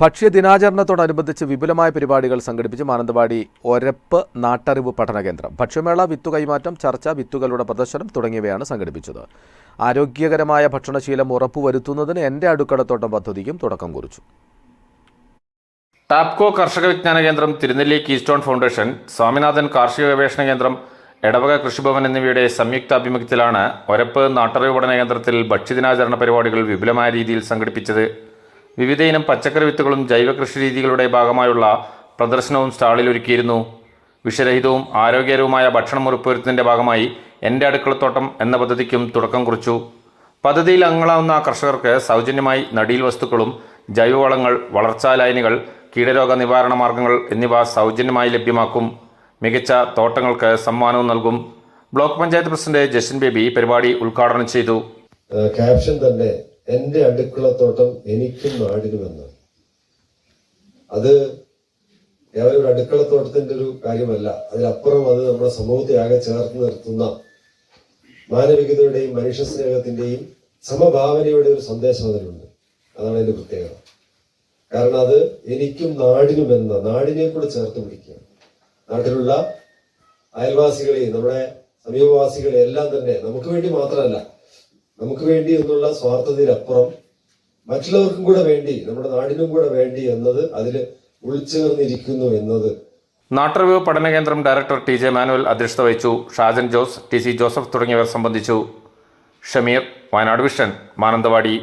ഭക്ഷ്യ ദിനാചരണത്തോടനുബന്ധിച്ച് വിപുലമായ പരിപാടികൾ സംഘടിപ്പിച്ച് മാനന്തവാടി ഒരപ്പ് നാട്ടറിവ് പഠന കേന്ദ്രം. ഭക്ഷ്യമേള വിത്തു കൈമാറ്റം ചർച്ച വിത്തുകളുടെ പ്രദർശനം തുടങ്ങിയവയാണ് സംഘടിപ്പിച്ചത്. ആരോഗ്യകരമായ ഭക്ഷണശീലം ഉറപ്പുവരുത്തുന്നതിന് എന്റെ അടുക്കളത്തോട്ടം പദ്ധതിക്കും തുടക്കം കുറിച്ചു. ടാപ്കോ കർഷക വിജ്ഞാന കേന്ദ്രം തിരുനെല്ലി കീസ്റ്റോൺ ഫൗണ്ടേഷൻ സ്വാമിനാഥൻ കാർഷിക ഗവേഷണ കേന്ദ്രം എടവക കൃഷിഭവൻ എന്നിവയുടെ സംയുക്താഭിമുഖ്യത്തിലാണ് ഒരപ്പ് നാട്ടറിവ് പഠന കേന്ദ്രത്തിൽ ഭക്ഷ്യദിനാചരണ പരിപാടികൾ വിപുലമായ രീതിയിൽ സംഘടിപ്പിച്ചത് വിവിധയിനം പച്ചക്കറി വിത്തുകളും ജൈവ കൃഷി രീതികളുടെ ഭാഗമായുള്ള പ്രദർശനവും സ്റ്റാളിൽ ഒരുക്കിയിരുന്നു. വിഷരഹിതവും ആരോഗ്യകരവുമായ ഭക്ഷണം ഉറപ്പുവരുത്തുന്നതിന്റെ ഭാഗമായി എന്റെ അടുക്കളത്തോട്ടം എന്ന പദ്ധതിക്കും തുടക്കം കുറിച്ചു. പദ്ധതിയിൽ അംഗങ്ങളാവുന്ന കർഷകർക്ക് സൗജന്യമായി നടീൽ വസ്തുക്കളും ജൈവവളങ്ങൾ വളർച്ചാ ലൈനുകൾ കീടരോഗ നിവാരണ മാർഗങ്ങൾ എന്നിവ സൗജന്യമായി ലഭ്യമാക്കും. മികച്ച തോട്ടങ്ങൾക്ക് സമ്മാനവും നൽകും. Block panchayat president Justin baby പരിപാടി ഉദ്ഘാടനം ചെയ്തു. ക്യാപ്ഷൻ തന്നെ എന്റെ അടുക്കളത്തോട്ടം എനിക്കും നാടിനുമെന്ന്. അത് കേവലം ഒരു അടുക്കളത്തോട്ടത്തിന്റെ ഒരു കാര്യമല്ല. അതിലപ്പുറം അത് നമ്മുടെ സമൂഹത്തെ ആകെ ചേർത്ത് നിർത്തുന്ന മാനവികതയുടെയും മനുഷ്യ സ്നേഹത്തിന്റെയും സമഭാവനയുടെ ഒരു സന്ദേശം അതിലുണ്ട്. അതാണ് അതിന്റെ പ്രത്യേകത. കാരണം അത് എനിക്കും നാടിനുമെന്ന നാടിനെ കൂടെ ചേർത്ത് പിടിക്കുക നാട്ടിലുള്ള അയൽവാസികളെയും നമ്മുടെ സമീപവാസികളെയും എല്ലാം തന്നെ നമുക്ക് വേണ്ടി മാത്രമല്ല നമുക്ക് വേണ്ടി എന്നുള്ള സ്വാർത്ഥതയിലപ്പുറം മറ്റുള്ളവർക്കും കൂടെ വേണ്ടി നമ്മുടെ നാടിനും കൂടെ വേണ്ടി എന്നത് അതിൽ ഉൾച്ചേർന്നിരിക്കുന്നു എന്നത്. നാട്ടറിവ് പഠന കേന്ദ്രം ഡയറക്ടർ ടി ജെ മാനുവൽ അധ്യക്ഷത വഹിച്ചു. Shajan Jose T C Joseph തുടങ്ങിയവർ സംബന്ധിച്ചു. ഷമീർ വയനാട് വിഷൻ മാനന്തവാടി.